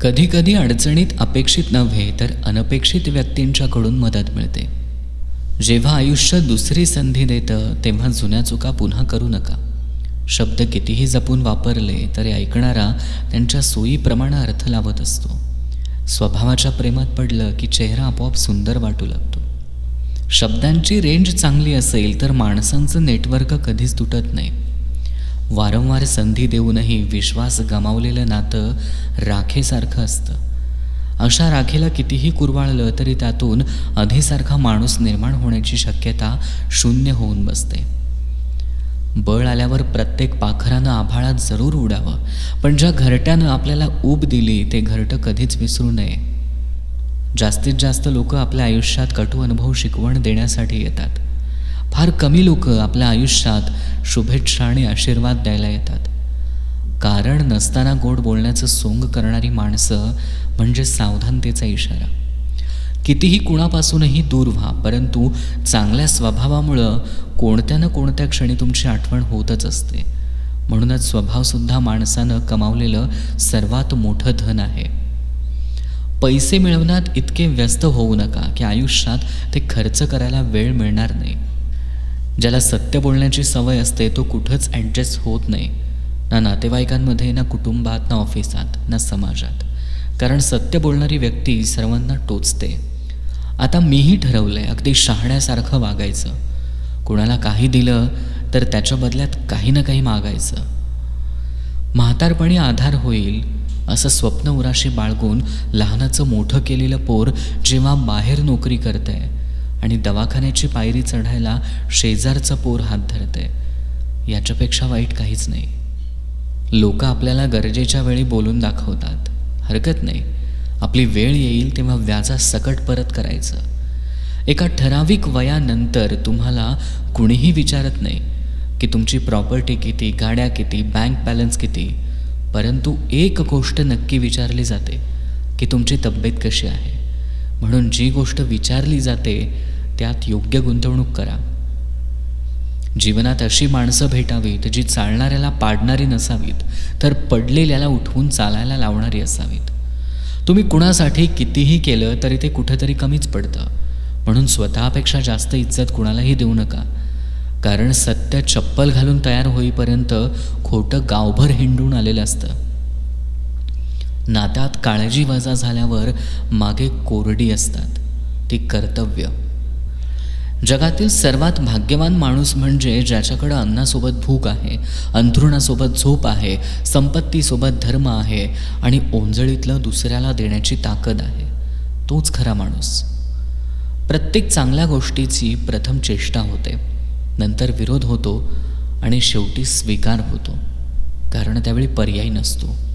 कधीकधी अडचणीत अपेक्षित नव्हे तर अनपेक्षित व्यक्तींच्याकडून मदत मिळते. जेव्हा आयुष्य दुसरी संधी देतं तेव्हा जुन्या चुका पुन्हा करू नका. शब्द कितीही जपून वापरले तरी ऐकणारा त्यांच्या सोयीप्रमाणे अर्थ लावत असतो. स्वभावाच्या प्रेमात पडलं की चेहरा आपोआप सुंदर वाटू लागतो. शब्दांची रेंज चांगली असेल तर माणसांचं नेटवर्क कधीच तुटत नाही. वारंवार संधी देऊनही विश्वास गमावलेलं नातं राखेसारखं असतं. अशा राखेला कितीही कुरवाळलं तरी त्यातून आधीसारखा माणूस निर्माण होण्याची शक्यता शून्य होऊन बसते. बळ आल्यावर प्रत्येक पाखरानं आभाळात जरूर उडावं पण ज्या घरट्यानं आपल्याला ऊब दिली ते घरटं कधीच विसरू नये. जास्तीत जास्त लोक आपल्या आयुष्यात कटू अनुभव शिकवण देण्यासाठी येतात. फार कमी लोक आपल्या आयुष्यात शुभेच्छा आणि आशीर्वाद द्यायला येतात. कारण नसताना गोड बोलण्याचं सोंग करणारी माणसं म्हणजे सावधानतेचा इशारा. कितीही कुणापासूनही दूर व्हा परंतु चांगल्या स्वभावामुळं कोणत्या ना कोणत्या क्षणी तुमची आठवण होतच असते. म्हणूनच स्वभावसुद्धा माणसानं कमावलेलं सर्वात मोठं धन आहे. पैसे मिळवण्यात इतके व्यस्त होऊ नका की आयुष्यात ते खर्च करायला वेळ मिळणार नाही. ज्याला सत्य बोलण्याची सवय असते तो कुठंच ॲडजस्ट होत नाही. ना नातेवाईकांमध्ये ना कुटुंबात ना ऑफिसात ना समाजात. कारण सत्य बोलणारी व्यक्ती सर्वांना टोचते. आता मीही ठरवलं आहे अगदी शहाण्यासारखं वागायचं. कुणाला काही दिलं तर त्याच्या बदल्यात काही ना काही मागायचं. म्हातारपणी आधार होईल असं स्वप्न उराशी बाळगून लहानाचं मोठं केलेलं पोर जेव्हा बाहेर नोकरी करतंय आणि दवाखान्याची पायरी चढायला शेजारचं पोर हात धरते. याच्यापेक्षा वाईट काहीच नाही. लोक आपल्याला गरजेच्या वेळी बोलून दाखवतात. हरकत नाही. आपली वेळ येईल तेव्हा व्याजा सकट परत करायचं. एका ठराविक वयानंतर तुम्हाला कुणीही विचारत नाही की तुमची प्रॉपर्टी किती गाड्या किती बँक बॅलन्स किती. परंतु एक गोष्ट नक्की विचारली जाते की तुमची तब्येत कशी आहे? म्हणून जी गोष्ट विचारली जाते त्यात योग्य गुंतवणूक करा. जीवनात अशी माणसं भेटावीत जी चालणाऱ्याला पाडणारी नसावीत तर पडलेल्याला उठवून चालायला लावणारी असावीत. तुम्ही कुणासाठी कितीही केलं तरी ते कुठंतरी कमीच पडतं. म्हणून स्वतःपेक्षा जास्त इज्जत कुणालाही देऊ नका. कारण सत्य चप्पल घालून तयार होईपर्यंत खोटं गावभर हिंडून आलेलं असतं. नात्यात काळजी वजा झाल्यावर मागे कोरडी असतात. ती कर्तव्य. जगातील सर्वात भाग्यवान माणूस म्हणजे ज्याच्याकडं अन्नासोबत भूक आहे अंथरुणासोबत झोप आहे संपत्तीसोबत धर्म आहे आणि ओंजळीतलं दुसऱ्याला देण्याची ताकद आहे. तोच खरा माणूस. प्रत्येक चांगल्या गोष्टीची प्रथम चेष्टा होते. नंतर विरोध होतो आणि शेवटी स्वीकार होतो. कारण त्यावेळी पर्याय नसतो.